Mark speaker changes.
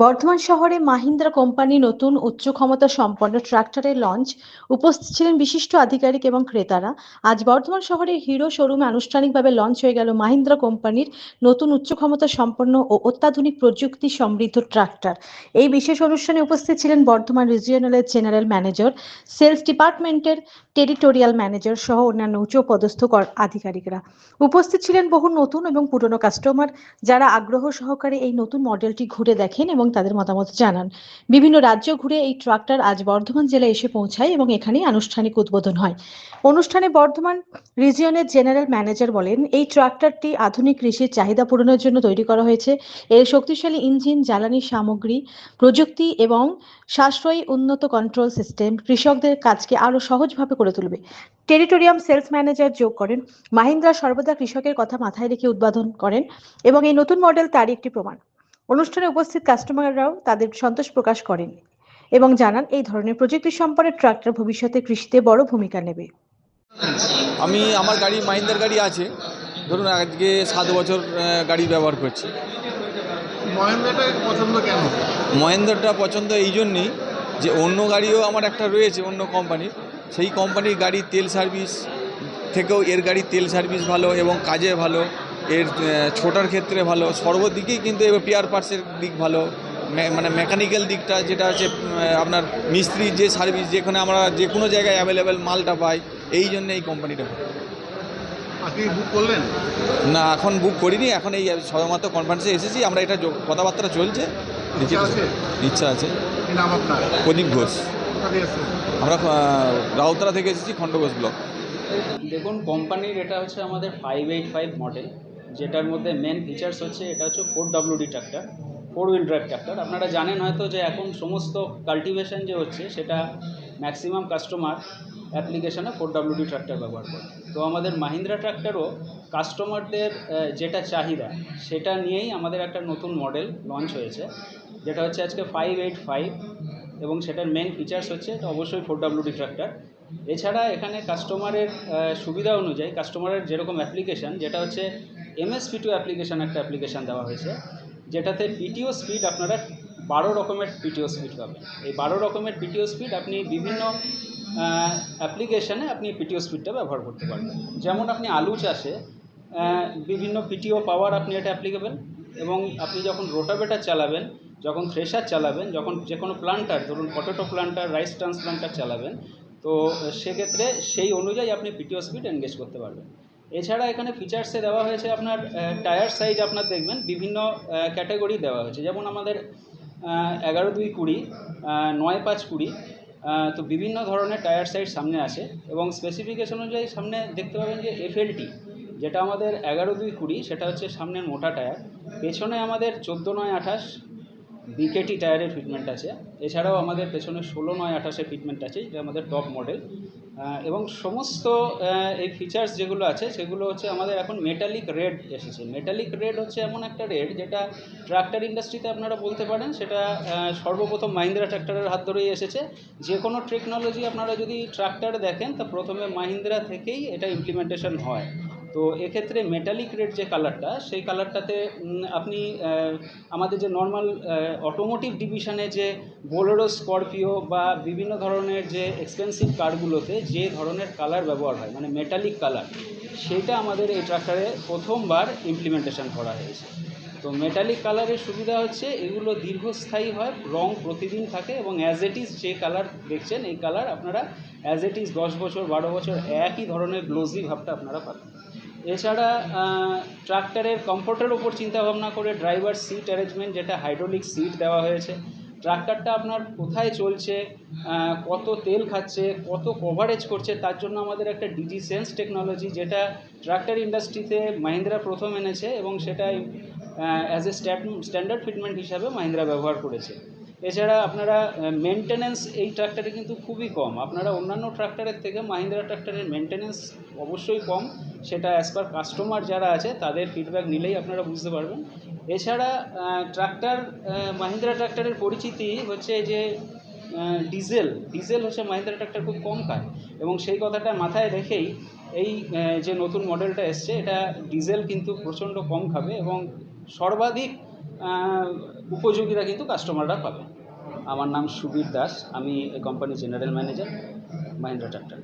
Speaker 1: বর্ধমান শহরে মাহিন্দ্রা কোম্পানি নতুন উচ্চ ক্ষমতা সম্পন্ন ট্রাক্টরের লঞ্চ উপস্থিত ছিলেন বিশিষ্ট আধিকারিক এবং ক্রেতারা। আজ বর্ধমান শহরের হিরো শোরুমে আনুষ্ঠানিকভাবে লঞ্চ হয়ে গেল মাহিন্দ্রা কোম্পানির নতুন উচ্চ ক্ষমতা সম্পন্ন ও অত্যাধুনিক প্রযুক্তি সমৃদ্ধ ট্রাক্টর। এই বিশেষ অনুষ্ঠানে উপস্থিত ছিলেন বর্ধমান রিজিওনালের জেনারেল ম্যানেজার সেলস ডিপার্টমেন্টের টেরিটোরিয়াল ম্যানেজার সহ অন্যান্য উচ্চ পদস্থ কর- আধিকারিকরা। উপস্থিত ছিলেন বহু নতুন এবং পুরনো কাস্টমার যারা আগ্রহ সহকারে এই নতুন মডেলটি ঘুরে দেখেন এবং তাদের মতামত জানান। বিভিন্ন রাজ্য ঘুরে এই ট্রাক্টর আজ বর্ধমান জেলায় এসে পৌঁছায় এবং এখানেই আনুষ্ঠানিক উদ্বোধন হয়। অনুষ্ঠানে বর্ধমান রিজিয়নের জেনারেল ম্যানেজার বলেন, এই ট্রাক্টরটি আধুনিক কৃষির চাহিদা পূরণের জন্য তৈরি করা হয়েছে। এর শক্তিশালী ইঞ্জিন, জ্বালানি সামগ্রী, প্রযুক্তি এবং সাশ্রয়ী উন্নত কন্ট্রোল সিস্টেম কৃষকদের কাজকে আরও সহজভাবে করে তুলবে। টেরিটোরিয়াম সেলস ম্যানেজার যোগ করেন। মাহিন্দ্রা সর্বদা কৃষকের কথা মাথায় রেখে উদ্বোধন করেন এবং এই নতুন মডেল তারই একটি প্রমাণ। অনুষ্ঠানে উপস্থিত কাস্টমাররাও তাদের সন্তোষ প্রকাশ করেন এবং জানান এই ধরনের প্রযুক্তি সম্পর্কে ট্রাক্টর ভবিষ্যতে কৃষিতে বড় ভূমিকা নেবে।
Speaker 2: আমি আমার গাড়ি মাহিন্দার গাড়ি আছে। ধরুন আজকে সাত বছর গাড়ি ব্যবহার করছি।
Speaker 3: মহেন্দ্রটা পছন্দ কেন?
Speaker 2: মহেন্দ্রটা পছন্দ এই জন্যেই যে অন্য গাড়িও আমার একটা রয়েছে অন্য কোম্পানির। সেই কোম্পানির গাড়ির তেল সার্ভিস থেকেও এর গাড়ির তেল সার্ভিস ভালো এবং কাজে ভালো। এর ছোটার ক্ষেত্রে ভালো সর্বদিকেই কিন্তু এবার পেয়ার পার্টসের দিক ভালো মানে মেকানিক্যাল দিকটা যেটা আছে আপনার মিস্ত্রির যে সার্ভিস যেখানে আমরা যে কোনো জায়গায় অ্যাভেলেবেল মালটা পাই এই জন্য এই কোম্পানিটা
Speaker 3: আপনি বুক করলেন?
Speaker 2: না এখন বুক করিনি এখন এই সবেমাত্র কনফারেন্সে এসেছি আমরা এটা কথাবার্তা চলছে।
Speaker 3: ইচ্ছা আছে?
Speaker 2: ইচ্ছা আছে।
Speaker 3: কি নাম আপনার?
Speaker 2: প্রদীপ ঘোষ? আমরা রাউতরা থেকে এসেছি খণ্ডঘোষ ব্লক।
Speaker 4: দেখুন কোম্পানির এটা হচ্ছে আমাদের ফাইভ এইট ফাইভ মডেল যেটার মধ্যে মেন ফিচার্স হচ্ছে, এটা হচ্ছে four WD tractor four wheel drive tractor আপনারা জানেন হয়তো যে এখন সমস্ত কাল্টিভেশন যে হচ্ছে, সেটা ম্যাক্সিমাম কাস্টমার অ্যাপ্লিকেশনে ফোর ডাব্লিউডি ট্র্যাক্টর ব্যবহার করে। তো আমাদের মাহিন্দ্রা ট্র্যাক্টরও কাস্টমারদের যেটা চাহিদা, সেটা নিয়েই আমাদের একটা নতুন মডেল লঞ্চ হয়েছে, যেটা হচ্ছে আজকে ফাইভ এইট ফাইভ এবং সেটার মেন ফিচার্স হচ্ছে অবশ্যই ফোর ডাব্লিউডি ট্র্যাক্টর এছাড়া এখানে কাস্টমারের সুবিধা অনুযায়ী কাস্টমারের যেরকম অ্যাপ্লিকেশান যেটা হচ্ছে এমএসপিটিও অ্যাপ্লিকেশান একটা অ্যাপ্লিকেশান দেওয়া হয়েছে, যেটাতে পিটিও স্পিড আপনারা বারো রকমের পিটিও স্পিড পাবেন। এই বারো রকমের পিটিও স্পিড আপনি বিভিন্ন অ্যাপ্লিকেশানে আপনি পিটিও স্পিডটা ব্যবহার করতে পারবেন। যেমন আপনি আলু চাষে বিভিন্ন পিটিও পাওয়ার আপনি এটা অ্যাপ্লিকেবল এবং আপনি যখন রোটাভেটার চালাবেন, যখন থ্রেশার চালাবেন, যখন যে কোনো প্লান্টার ধরুন পটেটো প্লান্টার রাইস ট্রান্সপ্লান্টার চালাবেন তো সেক্ষেত্রে সেই অনুযায়ী আপনি পিটিও স্পিড এনগেজ করতে পারবেন। এছাড়া এখানে ফিচার্সে দেওয়া হয়েছে আপনার টায়ার সাইজ আপনার দেখবেন, বিভিন্ন ক্যাটাগরি দেওয়া হয়েছে। যেমন আমাদের এগারো দুই কুড়ি নয় পাঁচ কুড়ি তো বিভিন্ন ধরনের টায়ার সাইজ সামনে আছে এবং স্পেসিফিকেশন অনুযায়ী সামনে দেখতে পাবেন যে এফএলটি যেটা আমাদের এগারো দুই কুড়ি, সেটা হচ্ছে সামনের মোটা টায়ার পেছনে আমাদের চোদ্দ নয় আঠাশ বিকেটি টায়ারের ফিটমেন্ট আছে। এছাড়াও আমাদের পেছনে ষোলো নয় আঠাশের ফিটমেন্ট আছে যেটা আমাদের টপ মডেল এবং সমস্ত এই ফিচার্স যেগুলো আছে, সেগুলো হচ্ছে আমাদের এখন মেটালিক রেড এসেছে। মেটালিক রেড হচ্ছে এমন একটা রেড যেটা ট্রাক্টর ইন্ডাস্ট্রিতে আপনারা বলতে পারেন, সেটা সর্বপ্রথম মাহিন্দ্রা ট্র্যাক্টরের হাত ধরেই এসেছে। যে কোনো টেকনোলজি আপনারা যদি ট্রাক্টর দেখেন, তা প্রথমে মাহিন্দ্রা থেকেই এটা ইমপ্লিমেন্টেশন হয়। তো এক্ষেত্রে মেটালিক রেড যে কালারটা সেই কালারটাতে আপনি আমাদের যে নর্মাল অটোমোটিভ ডিভিশনে যে বোলেরো স্করপিও বা বিভিন্ন ধরনের যে এক্সপেন্সিভ কারগুলোতে যে ধরনের কালার ব্যবহার হয় মানে মেটালিক কালার সেটা আমাদের এই ট্রাক্টরে প্রথমবার ইমপ্লিমেন্টেশন করা হয়েছে। তো মেটালিক কালারের সুবিধা হচ্ছে, এগুলো দীর্ঘস্থায়ী হয়, রং প্রতিদিন থাকে এবং অ্যাজ ইট ইজ যে কালার দেখছেন, এই কালার আপনারা অ্যাজ ইট ইজ দশ বছর, বারো বছর, একই ধরনের গ্লোজি ভাবটা আপনারা পাবেন। এছাড়া ট্রাক্টরের কমফোর্টের ওপর চিন্তাভাবনা করে ড্রাইভার সিট অ্যারেঞ্জমেন্ট যেটা হাইড্রোলিক সিট দেওয়া হয়েছে। ট্রাক্টরটা আপনার কোথায় চলছে কত তেল খাচ্ছে, কত কভারেজ করছে, তার জন্য আমাদের একটা ডিজি সেন্স টেকনোলজি যেটা ট্রাক্টর ইন্ডাস্ট্রিতে মাহিন্দ্রা প্রথম এনেছে এবং সেটা অ্যাজ এ স্ট্যান্ডার্ড ফিটমেন্ট হিসাবে মাহিন্দ্রা ব্যবহার করেছে। এছাড়া আপনারা মেনটেনেন্স এই ট্রাক্টরে কিন্তু খুবই কম। আপনারা অন্যান্য ট্রাক্টরের থেকে মাহিন্দ্রা ট্রাক্টরের মেনটেনেন্স অবশ্যই কম। সেটা অ্যাজ পার কাস্টমার যারা আছে তাদের ফিডব্যাক নিলেই আপনারা বুঝতে পারবেন। এছাড়া ট্রাক্টর মাহিন্দ্রা ট্রাক্টরের পরিচিতি হচ্ছে যে ডিজেল ডিজেল হচ্ছে মাহিন্দ্রা ট্রাক্টর খুব কম খায়। এবং সেই কথাটা মাথায় রেখেই এই যে নতুন মডেলটা এসছে এটা ডিজেল কিন্তু প্রচণ্ড কম খাবে এবং সর্বাধিক আহ, উপযোগিতা কিন্তু কাস্টমাররা পাবে। আমার নাম সুবীর দাস আমি এই কোম্পানির জেনারেল ম্যানেজার মাহিন্দ্রা ট্রাক্টর